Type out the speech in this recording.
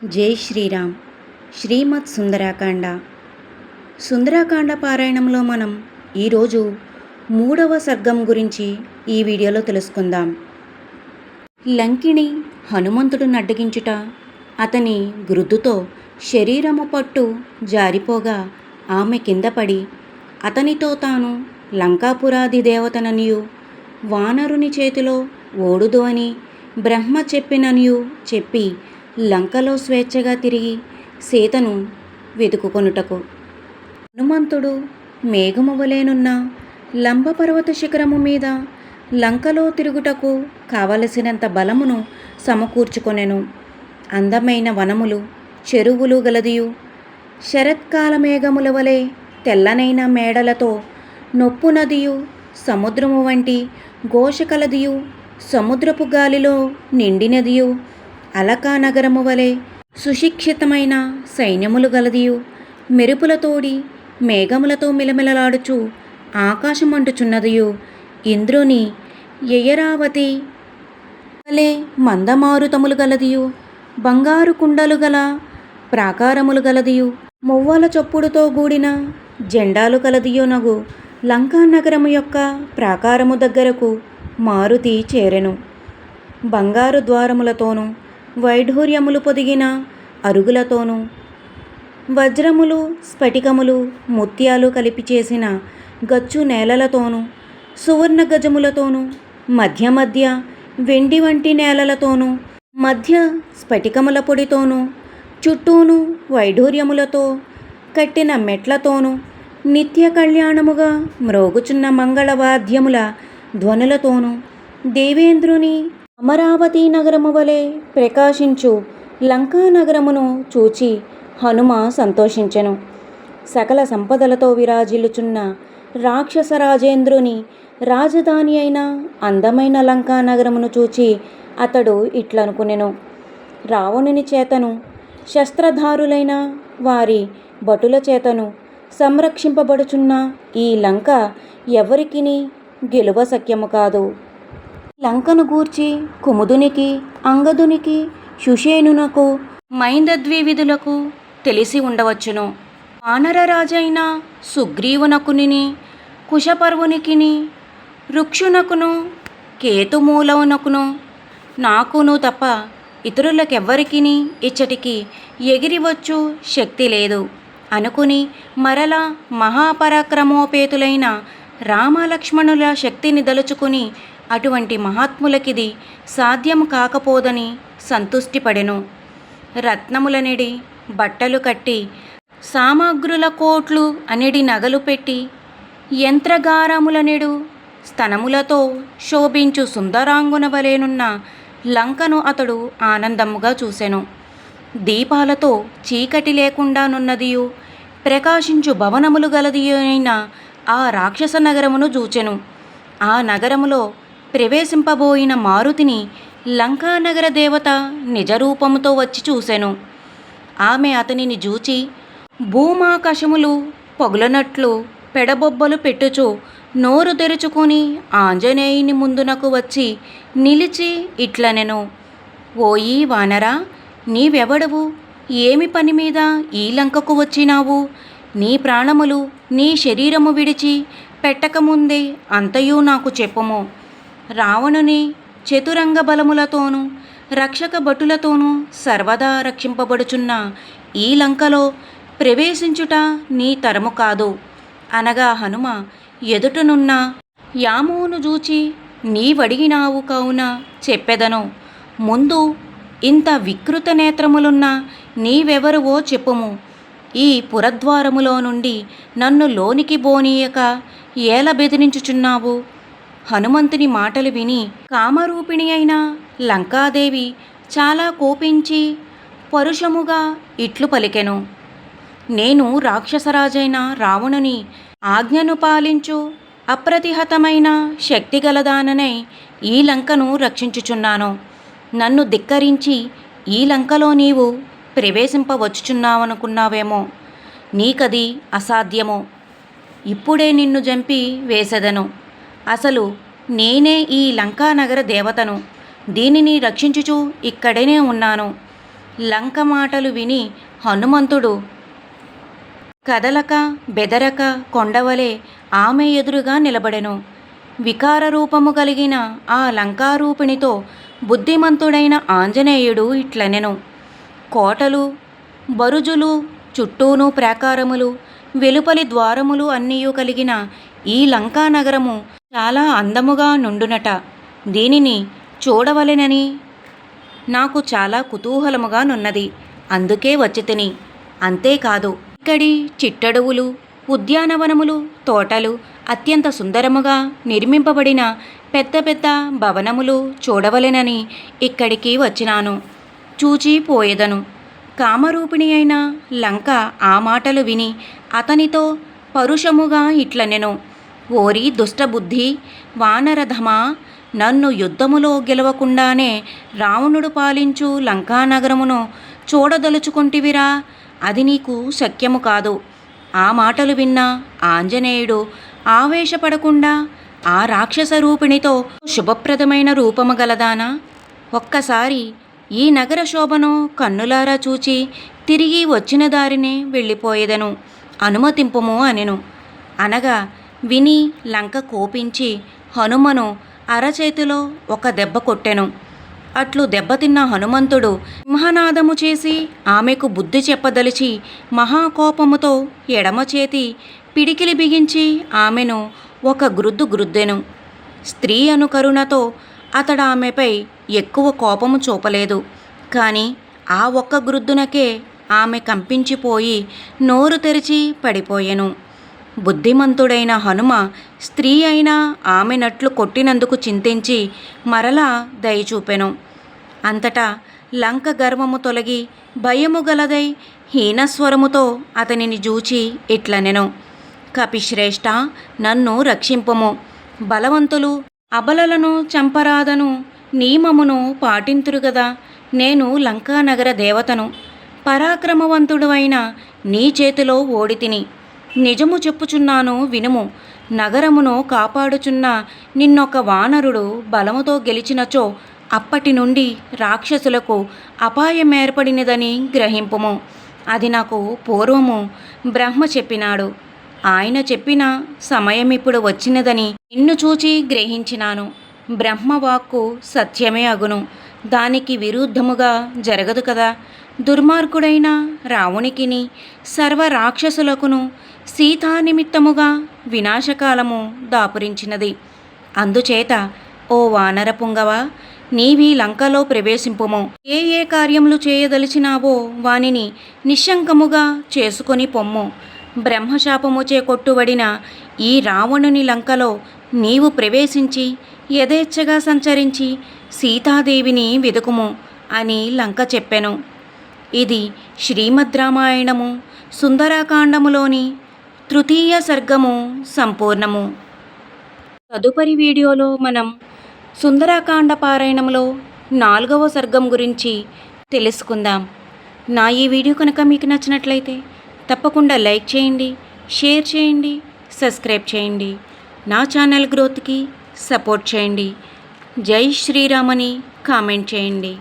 జై శ్రీరామ్. శ్రీమద్ సుందరాకాండ. సుందరాకాండ పారాయణంలో మనం ఈరోజు మూడవ సర్గం గురించి ఈ వీడియోలో తెలుసుకుందాం. లంకిణి హనుమంతుడు నడ్డగించుట అతని గురుదుతో శరీరము పట్టు జారిపోగా ఆమె కింద పడి అతనితో తాను లంకాపురాది దేవతననియు వానరుని చేతిలో ఓడుదు అని బ్రహ్మ చెప్పిననియు చెప్పి లంకలో స్వేచ్ఛగా తిరిగి సీతను వెతుకుకొనుటకు. హనుమంతుడు మేఘము వలెనున్న లంబపర్వత శిఖరము మీద లంకలో తిరుగుటకు కావలసినంత బలమును సమకూర్చుకొనెను. అందమైన వనములు చెరువులు గలదియు శరత్కాల మేఘముల వలె తెల్లనైన మేడలతో నొప్పు నదియు సముద్రము వంటి ఘోష కలదియు సముద్రపు గాలిలో నిండినదియు అలకా నగరము వలె సుశిక్షితమైన సైన్యములు గలదియు. మెరుపులతోడి మేఘములతో మిలమిలలాడుచు ఆకాశమంటుచున్నదియు. ఇంద్రుని యయరావతి వలె మందమారుతములు గలదియు. బంగారు కుండలు గల ప్రాకారములు గలదియు. మువ్వల చొప్పుడుతో కూడిన జెండాలు కలదియునగు లంకా నగరము యొక్క ప్రాకారము దగ్గరకు మారుతి చేరెను. బంగారు ద్వారములతోనూ వైఢూర్యములు పొదిగిన అరుగులతోనూ వజ్రములు స్ఫటికములు ముత్యాలు కలిపి చేసిన గచ్చు నేలలతోనూ సువర్ణ గజములతోనూ మధ్య మధ్య వెండి వంటి నేలలతోనూ మధ్య స్ఫటికముల పొడితోనూ చుట్టూను వైఢూర్యములతో కట్టిన మెట్లతోనూ నిత్య కళ్యాణముగా మ్రోగుచున్న మంగళవాద్యముల ధ్వనులతోనూ దేవేంద్రుని అమరావతి నగరము వలె ప్రకాశించు లంకా నగరమును చూచి హనుమ సంతోషించెను. సకల సంపదలతో విరాజిల్లుచున్న రాక్షస రాజేంద్రుని రాజధాని అయిన అందమైన లంకా నగరమును చూచి అతడు ఇట్లనుకునెను. రావణుని చేతను శస్త్రధారులైన వారి భటుల చేతను సంరక్షింపబడుచున్న ఈ లంక ఎవరికిని గెలువ సఖ్యము కాదు. లంకను గూర్చి కుముదునికి అంగదునికి సుషేనునకు మైందద్వివిధులకు తెలిసి ఉండవచ్చును. వానరరాజైన సుగ్రీవునకుని కుశపర్వునికిని రుక్షునకును కేతుమూలవునకును నాకును తప్ప ఇతరులకెవ్వరికిని ఇచ్చటికి ఎగిరివచ్చు శక్తి లేదు. అనుకుని మరలా మహాపరాక్రమోపేతులైన రామలక్ష్మణుల శక్తిని దలుచుకుని అటువంటి మహాత్ములకిది సాధ్యం కాకపోదని సంతుష్టిపడెను. రత్నములనిడి బట్టలు కట్టి సామగ్రుల కోట్లు అనిడి నగలు పెట్టి యంత్రగారములనిడు స్తనములతో శోభించు సుందరాంగున వలెనున్న లంకను అతడు ఆనందముగా చూసెను. దీపాలతో చీకటి లేకుండానున్నదియు ప్రకాశించు భవనములు గలదియైన ఆ రాక్షస నగరమును చూచెను ఆ నగరములో ప్రవేశింపబోయిన మారుతిని లంకానగర దేవత నిజరూపముతో వచ్చి చూసెను. ఆమె అతనిని చూచి భూమాకాశములు పగులనట్లు పెడబొబ్బలు పెట్టుచు నోరు తెరుచుకొని ఆంజనేయుని ముందునకు వచ్చి నిలిచి ఇట్లనెను. ఓయి వానరా నీవెవడవు? ఏమి పని మీద ఈ లంకకు వచ్చినావు? నీ ప్రాణములు నీ శరీరము విడిచి పెట్టకముందే అంతయు నాకు చెప్పుము. రావణుని చతురంగ బలములతోనూ రక్షక భటులతోనూ సర్వదా రక్షింపబడుచున్న ఈ లంకలో ప్రవేశించుట నీ తరము కాదు. అనగా హనుమ ఎదుటనున్న యామును చూచి నీవడిగినావు కావున చెప్పెదను. ముందు ఇంత వికృత నేత్రములున్న నీవెవరువో చెప్పుము. ఈ పురద్వారములో నుండి నన్ను లోనికి బోనీయక ఏల బెదిరించుచున్నావు? హనుమంతుని మాటలు విని కామరూపిణి అయిన లంకాదేవి చాలా కోపించి పరుషముగా ఇట్లు పలికెను. నేను రాక్షసరాజైన రావణుని ఆజ్ఞను పాలించు అప్రతిహతమైన శక్తిగలదాననే ఈ లంకను రక్షించుచున్నాను. నన్ను ధిక్కరించి ఈ లంకలో నీవు ప్రవేశింపవచ్చుచున్నావనుకున్నావేమో. నీకది అసాధ్యమో. ఇప్పుడే నిన్ను జంపి వేసెదను. అసలు నేనే ఈ లంకానగర దేవతను. దీనిని రక్షించుచు ఇక్కడనే ఉన్నాను. లంక మాటలు విని హనుమంతుడు కదలక బెదరక కొండవలే ఆమె ఎదురుగా నిలబడెను. వికార రూపము కలిగిన ఆ లంకారూపిణితో బుద్ధిమంతుడైన ఆంజనేయుడు ఇట్లనెను. కోటలు బరుజులు చుట్టూను ప్రాకారములు వెలుపలి ద్వారములు అన్నీయు కలిగిన ఈ లంకా నగరము చాలా అందముగా నుండునట. దీనిని చూడవలెనని? నాకు చాలా కుతూహలముగా నున్నది. అందుకే వచ్చి తిని. అంతేకాదు ఇక్కడి చిట్టడవులు ఉద్యానవనములు తోటలు అత్యంత సుందరముగా నిర్మింపబడిన పెద్ద పెద్ద భవనములు చూడవలెనని ఇక్కడికి వచ్చినాను. చూచి పోయేదను. కామరూపిణి అయిన లంక ఆ మాటలు విని అతనితో పరుషముగా ఇట్లనెను. ఓరి దుష్టబుద్ధి వానరధమా నన్ను యుద్ధములో గెలవకుండానే రావణుడు పాలించు లంకానగరమును చూడదలుచుకుంటివిరా? అది నీకు శక్యము కాదు. ఆ మాటలు విన్న ఆంజనేయుడు ఆవేశపడకుండా ఆ రాక్షస రూపిణితో శుభప్రదమైన రూపము గలదానా? ఒక్కసారి ఈ నగర శోభను కన్నులారా చూచి తిరిగి వచ్చిన దారినే వెళ్ళిపోయేదను. అనుమతింపుము అనెను. అనగా విని లంక కోపించి హనుమను అరచేతిలో ఒక దెబ్బ కొట్టెను. అట్లు దెబ్బతిన్న హనుమంతుడు సింహనాదము చేసి ఆమెకు బుద్ధి చెప్పదలిచి మహాకోపముతో ఎడమ చేతి పిడికిలి బిగించి ఆమెను ఒక గ్రుద్దు గ్రుద్దెను. స్త్రీ అనుకరుణతో అతడు ఆమెపై ఎక్కువ కోపము చూపలేదు. కానీ ఆ ఒక్క గ్రుద్దునకే ఆమె కంపించిపోయి నోరు తెరిచి పడిపోయెను. బుద్ధిమంతుడైన హనుమ స్త్రీ అయినా ఆమె నట్లు కొట్టినందుకు చింతించి మరలా దయచూపెను అంతటా లంక గర్వము తొలగి భయము గలదై హీనస్వరముతో అతనిని జూచి ఇట్లనెను. కపిశ్రేష్ఠ నన్ను రక్షింపము. బలవంతులు అబలలను చంపరాదను. నియమమును పాటింతురుగదా నేను లంకానగర దేవతను. పరాక్రమవంతుడు అయిన నీ చేతిలో ఓడితిని నిజము చెప్పుచున్నాను వినుము. నగరమును కాపాడుచున్న నిన్నొక వానరుడు బలముతో గెలిచినచో అప్పటి నుండి రాక్షసులకు అపాయం ఏర్పడినదని గ్రహింపుము. అది నాకు పూర్వము బ్రహ్మ చెప్పినాడు. ఆయన చెప్పిన సమయం ఇప్పుడు వచ్చినదని నిన్ను చూచి గ్రహించినాను. బ్రహ్మవాక్కు సత్యమే అగును. దానికి విరుద్ధముగా జరగదు కదా. దుర్మార్గుడైన రావణికిని సర్వ సీతానిమిత్తముగా సీతా నిమిత్తముగా వినాశకాలము దాపురించినది. అందుచేత ఓ వానర పుంగవ నీవి లంకలో ప్రవేశింపుము. ఏ ఏ కార్యములు చేయదలిచినావో వానిని నిశంకముగా చేసుకొని పొమ్ము. బ్రహ్మశాపముచే కొట్టుబడిన ఈ రావణుని లంకలో నీవు ప్రవేశించి యథేచ్ఛగా సంచరించి సీతాదేవిని వెదుకుము అని లంక చెప్పెను. ఇది శ్రీమద్ రామాయణము సుందరాకాండములోని తృతీయ సర్గము సంపూర్ణము. తదుపరి వీడియోలో మనం సుందరాకాండ పారాయణంలో నాలుగవ సర్గం గురించి తెలుసుకుందాం. నా ఈ వీడియో కనుక మీకు నచ్చినట్లయితే తప్పకుండా లైక్ చేయండి షేర్ చేయండి సబ్స్క్రైబ్ చేయండి. నా ఛానల్ గ్రోత్కి సపోర్ట్ చేయండి. జై శ్రీరామని కామెంట్ చేయండి.